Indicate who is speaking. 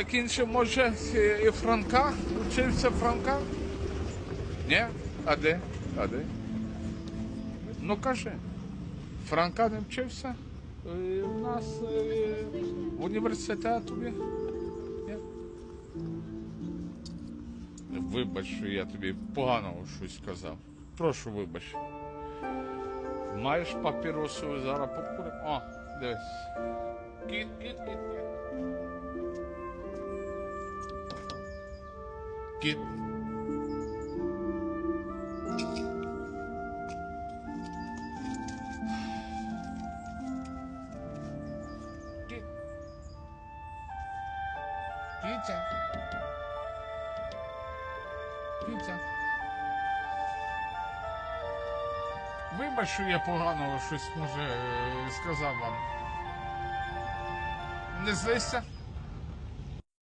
Speaker 1: Закінчив, може, і і Франка? Вчився Франка? Ні? А де? А де? Ну кажи. Франка не вчився? Е, У нас е, в університеті. Ні? Вибач, що я тобі погано щось сказав. Прошу вибач. Маєш папіросу зараз покуримо? О, дивись. Кіт, кіт, кіт, кіт. Кіт. Кіт. Кітя. Кітя. Вибач, що я погано щось може е, сказав вам. Не злися?